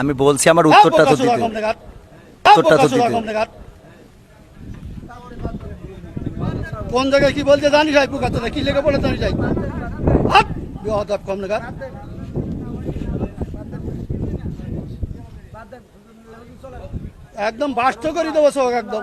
আমি বলছি আমার উত্তরটা তো দিতে। উত্তরটা তো দিতে। কোন জায়গায় কি বলতে জানি যাই পুকাতে কি লেগে বলে জানি যাই হাত! বেহদাব কম লেগা একদম বাস্ত করে দেবো সব একদম।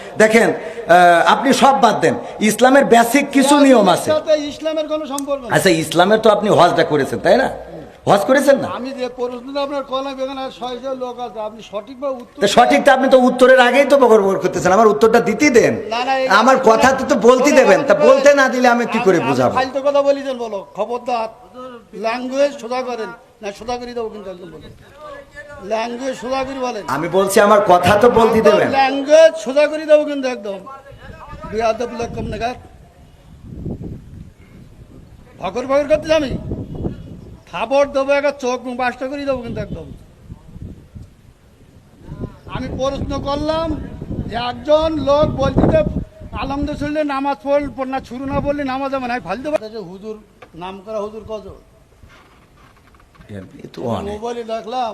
দেখেন আপনি সব বাদ দেন। ইসলামের বেসিক কিছু নিয়ম আছে। ইসলামের কোনো সম্পর্ক আচ্ছা ইসলামের তো আপনি হজটা করেছেন তাই না? হজ করেছেন না? আমি যে প্রশ্নটা আপনার কলাম এখানে ছয়শো লোক আছে। আপনি উত্তর তো আপনি তো উত্তরের আগেই তো বকর বকর করতেছেন। আমার উত্তরটা দিতেই দেন। আমার কথা তো তো বলতে দেবেন। তা বলতে না দিলে আমি কি করে বুঝাবো? ফালতু কথা বলিছেন বলো। খবরদার ল্যাঙ্গুয়েজ সোজা করেন। না সোজা করে দেবো কিন্তু একদম বলেন ল্যাঙ্গুয়েজ সোজা করে বলেন। আমি বলছি আমার কথা তো বলতে দেবেন। ল্যাঙ্গুয়েজ সোজা করে দেবো কিন্তু একদম। বিয়াদব লোক কম নাগাদ ভকর ভকর করতে আমি খাবার দেবো একটা চোখ মুখ বাসটা করে দেবো কিন্তু একদম। আমি প্রশ্ন করলাম যে একজন লোক বলতে আলমদ শুনলে নামাজ পড়ল না ছুরু না বললে নামাজ হবে না। ফালতে পারে হুজুর নাম করা হুজুর কত মোবাইলে দেখলাম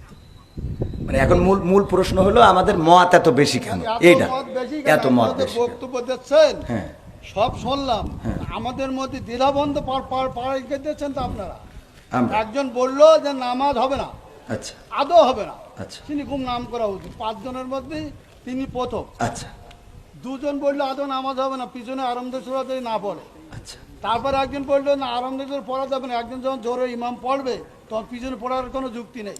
মানে এখন মূল মূল প্রশ্ন হলো আমাদের মত এত বেশি কেন? এইটা? এত মত বেশি বক্তব্য দিচ্ছেন? হ্যাঁ। সব শুনলাম। আমাদের মধ্যে দ্বিধাবন্ধ পাড়াই দিচ্ছেন তো আপনারা? একজন বলল যে নামাজ হবে না। আচ্ছা। আদৌ হবে না। আচ্ছা। তিনি খুব নাম করা উচিত। পাঁচজনের মধ্যে তিনি প্রথম। আচ্ছা। দুজন বলল আদৌ নামাজ হবে না। পিছনে আরামদের সুরাতে না পড়ে। আচ্ছা। তারপর একজন বলল না আরামদের পড়া যাবে না। একজন যখন জোরে ইমাম পড়বে তখন পিছনে পড়ার কোনো যুক্তি নেই।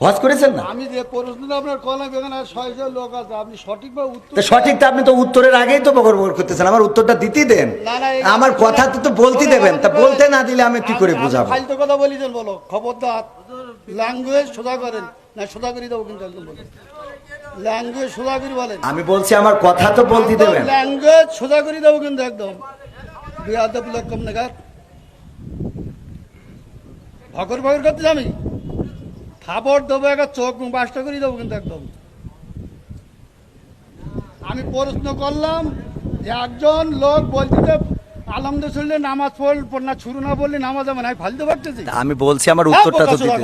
হজ করেছেন না? আমি যে প্রশ্নটা আপনার কলাম এখানে ছয়শো লোক আছে আপনি সঠিকভাবে উত্তর তো সঠিকটা আপনি তো উত্তরের আগেই তো বকর বকর করতেছেন আমার উত্তরটা দিতেই দেন। না, না, আমার কথা তো তো বলতে দেবেন তা বলতে না দিলে আমি কি করে আপনি বুঝাবো? ফালতু কথা বলিছেন বলো খবরদার। ল্যাঙ্গুয়েজ সোজা করেন। না সোজা করে দেবো কিন্তু একদম বলেন ল্যাঙ্গুয়েজ সোজা করে বলেন। আমি বলছি আমার কথা তো বলতে দেবেন। ল্যাঙ্গুয়েজ সোজা করে দেবো কিন্তু একদম। বিয়াদব লোক কম নাগাদ ভকর ভকর করতে আমি খাবার দেবো একটা চোখ বাসটা করে দেবো কিন্তু একদম। আমি প্রশ্ন করলাম যে একজন লোক শুনলে নামাজ পড়ল না না বললে নামাজ হবে না। আমি ফালতে পারতেছি আমি বলছি আমার উত্তরটা তো দিতে।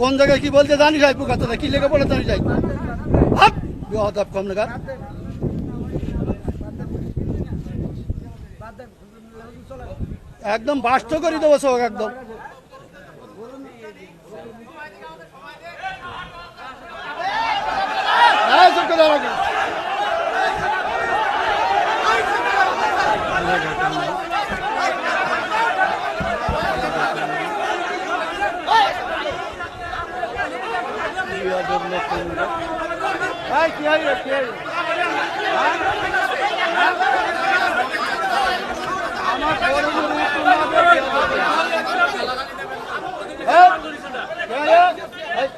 কোন জায়গায় কি বলতে জানি যাই পুকাতে কি লেগে বলে জানি যাই হাত কম নাগাদ একদম বাস্ত করে দেবো সব একদম হইল, কি হইল? হ্যাঁ? হ্যাঁ? আমার